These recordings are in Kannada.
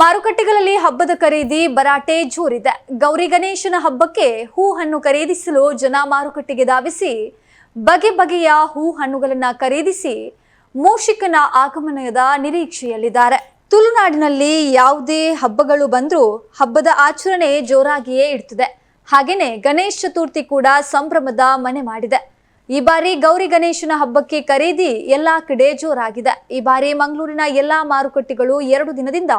ಮಾರುಕಟ್ಟೆಗಳಲ್ಲಿ ಹಬ್ಬದ ಖರೀದಿ ಭರಾಟೆ ಜೋರಿದೆ. ಗೌರಿ ಗಣೇಶನ ಹಬ್ಬಕ್ಕೆ ಹೂ ಹಣ್ಣು ಖರೀದಿಸಲು ಜನ ಮಾರುಕಟ್ಟೆಗೆ ಧಾವಿಸಿ, ಬಗೆ ಬಗೆಯ ಹೂ ಹಣ್ಣುಗಳನ್ನ ಖರೀದಿಸಿ ಮೂಷಿಕನ ಆಗಮನದ ನಿರೀಕ್ಷೆಯಲ್ಲಿದ್ದಾರೆ. ತುಳುನಾಡಿನಲ್ಲಿ ಯಾವುದೇ ಹಬ್ಬಗಳು ಬಂದರೂ ಹಬ್ಬದ ಆಚರಣೆ ಜೋರಾಗಿಯೇ ಇರ್ತದೆ ಹಾಗೆಯೇ ಗಣೇಶ ಚತುರ್ಥಿ ಕೂಡ ಸಂಭ್ರಮದ ಮನೆ ಮಾಡಿದೆ. ಈ ಬಾರಿ ಗೌರಿ ಗಣೇಶನ ಹಬ್ಬಕ್ಕೆ ಖರೀದಿ ಎಲ್ಲಾ ಕಡೆ ಜೋರಾಗಿದೆ. ಈ ಬಾರಿ ಮಂಗಳೂರಿನ ಎಲ್ಲಾ ಮಾರುಕಟ್ಟೆಗಳು ಎರಡು ದಿನದಿಂದ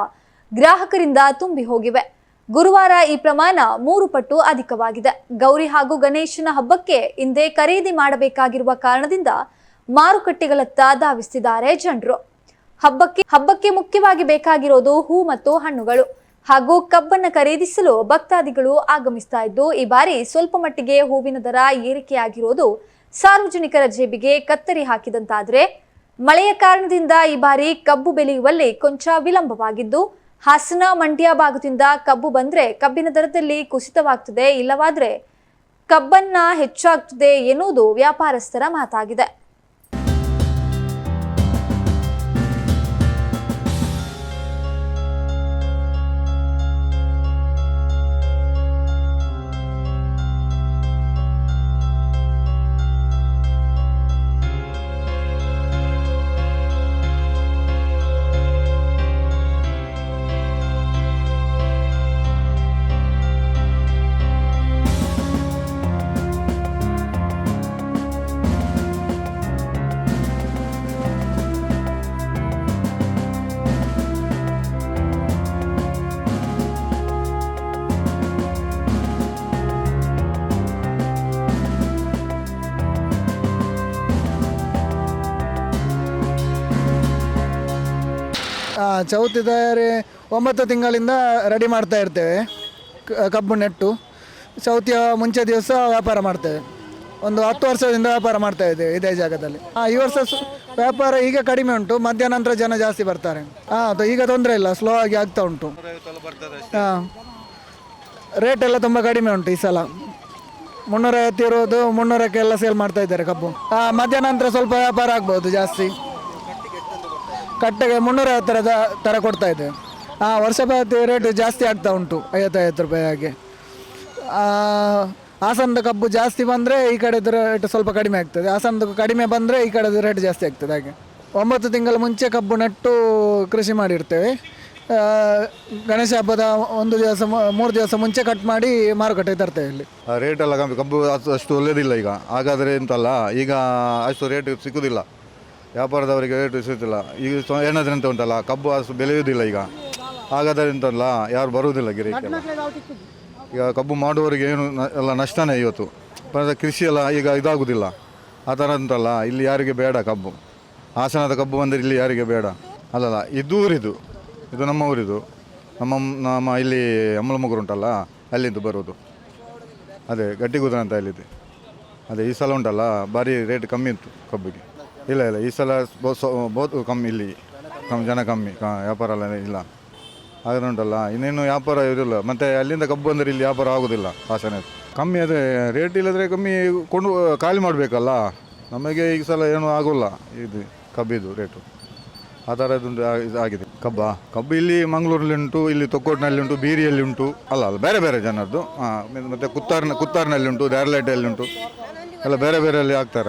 ಗ್ರಾಹಕರಿಂದ ತುಂಬಿ ಹೋಗಿವೆ. ಗುರುವಾರ ಈ ಪ್ರಮಾಣ ಮೂರು ಪಟ್ಟು ಅಧಿಕವಾಗಿದೆ. ಗೌರಿ ಹಾಗೂ ಗಣೇಶನ ಹಬ್ಬಕ್ಕೆ ಹಿಂದೆ ಖರೀದಿ ಮಾಡಬೇಕಾಗಿರುವ ಕಾರಣದಿಂದ ಮಾರುಕಟ್ಟೆಗಳತ್ತ ಧಾವಿಸ್ತಿದ್ದಾರೆ ಜನರು. ಹಬ್ಬಕ್ಕೆ ಹಬ್ಬಕ್ಕೆ ಮುಖ್ಯವಾಗಿ ಬೇಕಾಗಿರೋದು ಹೂ ಮತ್ತು ಹಣ್ಣುಗಳು. ಹಾಗೂ ಕಬ್ಬನ್ನ ಖರೀದಿಸಲು ಭಕ್ತಾದಿಗಳು ಆಗಮಿಸ್ತಾ ಇದ್ದು, ಈ ಬಾರಿ ಸ್ವಲ್ಪ ಮಟ್ಟಿಗೆ ಹೂವಿನ ದರ ಏರಿಕೆಯಾಗಿರೋದು ಸಾರ್ವಜನಿಕರ ಜೇಬಿಗೆ ಕತ್ತರಿ ಹಾಕಿದಂತಾದ್ರೆ, ಮಳೆಯ ಕಾರಣದಿಂದ ಈ ಬಾರಿ ಕಬ್ಬು ಬೆಳೆಯುವಲ್ಲಿ ಕೊಂಚ ವಿಳಂಬವಾಗಿದ್ದು ಹಾಸನ ಮಂಡ್ಯ ಭಾಗದಿಂದ ಕಬ್ಬು ಬಂದ್ರೆ ಕಬ್ಬಿನ ದರದಲ್ಲಿ ಕುಸಿತವಾಗ್ತದೆ. ಇಲ್ಲವಾದರೆ ಕಬ್ಬನ್ನ ಹೆಚ್ಚಾಗ್ತದೆ ಎನ್ನುವುದು ವ್ಯಾಪಾರಸ್ಥರ ಮಾತಾಗಿದೆ. ಚೌತಿ ತಯಾರಿ ಒಂಬತ್ತು ತಿಂಗಳಿಂದ ರೆಡಿ ಮಾಡ್ತಾ ಇರ್ತೇವೆ. ಕಬ್ಬು, ನೆಟ್ಟು. ಚೌತಿಯ ಮುಂಚೆ ದಿವಸ ವ್ಯಾಪಾರ ಮಾಡ್ತೇವೆ. ಒಂದು ಹತ್ತು ವರ್ಷದಿಂದ ವ್ಯಾಪಾರ ಮಾಡ್ತಾ ಇದ್ದೇವೆ ಇದೇ ಜಾಗದಲ್ಲಿ. ಹಾಂ ಈ ವರ್ಷ ವ್ಯಾಪಾರ ಈಗ ಕಡಿಮೆ ಉಂಟು, ಮಧ್ಯಾಹ್ನ ನಂತರ ಜನ ಜಾಸ್ತಿ ಬರ್ತಾರೆ. ಹಾಂ ಈಗ ತೊಂದರೆ ಇಲ್ಲ ಸ್ಲೋ ಆಗಿ ಆಗ್ತಾ ಉಂಟು. ಹಾಂ ರೇಟ್ ಎಲ್ಲ ತುಂಬ ಕಡಿಮೆ ಉಂಟು ಈ ಸಲ. ಮುನ್ನೂರೈವತ್ತು ಇರೋದು ಮುನ್ನೂರಕ್ಕೆಲ್ಲ ಸೇಲ್ ಮಾಡ್ತಾ ಇದ್ದಾರೆ ಕಬ್ಬು. ಹಾಂ ಮಧ್ಯಾಹ್ನ ನಂತರ ಸ್ವಲ್ಪ ವ್ಯಾಪಾರ ಆಗ್ಬೋದು ಜಾಸ್ತಿ. ಕಟ್ಟೆಗೆ ಮುನ್ನೂರೈವತ್ತರ ಥರ ಕೊಡ್ತಾ ಇದೆ. ಹಾಂ ವರ್ಷ ಪೂರ್ತಿ ರೇಟ್ ಜಾಸ್ತಿ ಆಗ್ತಾ ಉಂಟು ಐವತ್ತೈವತ್ತು ರೂಪಾಯಿ ಹಾಗೆ. ಆ, ಹಾಸನದ ಕಬ್ಬು ಜಾಸ್ತಿ ಬಂದರೆ ಈ ಕಡೆದು ರೇಟ್ ಸ್ವಲ್ಪ ಕಡಿಮೆ ಆಗ್ತದೆ. ಹಾಸನದ ಕಡಿಮೆ ಬಂದರೆ ಈ ಕಡೆದು ರೇಟ್ ಜಾಸ್ತಿ ಆಗ್ತದೆ ಹಾಗೆ. ಒಂಬತ್ತು ತಿಂಗಳ ಮುಂಚೆ ಕಬ್ಬು ನೆಟ್ಟು ಕೃಷಿ ಮಾಡಿರ್ತೇವೆ. ಆ, ಗಣೇಶ ಹಬ್ಬದ ಒಂದು ದಿವಸ ಮೂರು ದಿವಸ ಮುಂಚೆ ಕಟ್ ಮಾಡಿ ಮಾರುಕಟ್ಟೆಗೆ ತರ್ತೇವೆ ಇಲ್ಲಿ. ಆ ರೇಟ್ ಎಲ್ಲ ಕಮ್ಮಿ. ಕಬ್ಬು ಅಷ್ಟು ಒಳ್ಳೆಯದಿಲ್ಲ ಈಗ. ಹಾಗಾದರೆ ಎಂತಲ್ಲ ಈಗ ಅಷ್ಟು ರೇಟ್ ಸಿಕ್ಕುದಿಲ್ಲ ವ್ಯಾಪಾರದವರಿಗೆ ರೇಟ್ ಸಿಗುತ್ತಿಲ್ಲ ಈಗ ಸೊ- ಏನಾದ್ರೆ ಎಂತ ಉಂಟಲ್ಲ, ಕಬ್ಬು ಅಷ್ಟು ಬೆಳೆಯುವುದಿಲ್ಲ ಈಗ. ಹಾಗಾದರೆ ಅಲ್ಲ ಯಾರು ಬರುವುದಿಲ್ಲ ಗಿರಾಕಿಯೆಲ್ಲ ಈಗ ಕಬ್ಬು ಮಾಡುವವರಿಗೆ ಏನು ನ- ಎಲ್ಲ ನಷ್ಟನೇ ಇವತ್ತು. ಕೃಷಿ ಎಲ್ಲ ಈಗ ಇದಾಗುವುದಿಲ್ಲ ಆ ಥರ ಅಂತಲ್ಲ ಇಲ್ಲಿ ಯಾರಿಗೆ ಬೇಡ ಕಬ್ಬು. ಹಾಸನದ ಕಬ್ಬು ಬಂದರೆ ಇಲ್ಲಿ ಯಾರಿಗೆ ಬೇಡ. ಅಲ್ಲಲ್ಲ, ಇದು ಊರಿದು. ಇದು ನಮ್ಮ ಊರಿದು. ನಮ್ಮ ನಮ್ಮ ಇಲ್ಲಿ ಅಮ್ಮಲಮಗುರು ಉಂಟಲ್ಲ, ಅಲ್ಲಿಂದ ಬರೋದು ಅದೇ ಗಟ್ಟಿಗುದ್ರ ಅಂತ ಹೇಳಿದ್ದೆ ಅದೇ ಈ ಸಲ ಉಂಟಲ್ಲ, ಭಾರಿ ರೇಟ್ ಕಮ್ಮಿ ಇತ್ತು ಕಬ್ಬಿಗೆ. ಇಲ್ಲ ಇಲ್ಲ, ಈ ಸಲ ಬೊ- ಸ್ವ- ಬಹುತ್ ಕಮ್ಮಿ ಇಲ್ಲಿ. ಕಮ್ಮಿ ಜನ ಕಮ್ಮಿ ವ್ಯಾಪಾರ ಎಲ್ಲ ಇಲ್ಲ. ಆದ್ರೆ ಉಂಟಲ್ಲ, ಇನ್ನೇನು ವ್ಯಾಪಾರ ಇರಲಿಲ್ಲ ಮತ್ತೆ ಅಲ್ಲಿಂದ ಕಬ್ಬು ಅಂದರೆ ಇಲ್ಲಿ ವ್ಯಾಪಾರ ಆಗೋದಿಲ್ಲ ಹಾಸನ ಕಮ್ಮಿ ಅದೇ ರೇಟ್ ಇಲ್ಲದ್ರೆ ಕಮ್ಮಿ ಕೊಂಡು, ಖಾಲಿ ಮಾಡಬೇಕಲ್ಲ? ನಮಗೆ ಈ ಸಲ ಏನೂ ಆಗೋಲ್ಲ, ಇದು, ಕಬ್ಬಿದು ರೇಟು ಆ ಥರದ್ದು ಆಗಿದೆ. ಕಬ್ಬ? ಕಬ್ಬು ಇಲ್ಲಿ ಮಂಗಳೂರಲ್ಲಿ ಉಂಟು, ಇಲ್ಲಿ ತೊಕ್ಕೋಟ್ನಲ್ಲಿ ಉಂಟು ಬೀರಿಯಲ್ಲಿ ಉಂಟು. ಅಲ್ಲ ಅಲ್ಲ, ಬೇರೆ ಬೇರೆ ಜನರದ್ದು. ಮತ್ತು ಕುತ್ತಾರ್ನ, ಕುತ್ತಾರ್ನಲ್ಲಿ ಉಂಟು ದ್ಯಾರ್ಲೈಟಲ್ಲಿ ಉಂಟು. ಎಲ್ಲ ಬೇರೆ ಬೇರೆಯಲ್ಲಿ ಆಗ್ತಾರೆ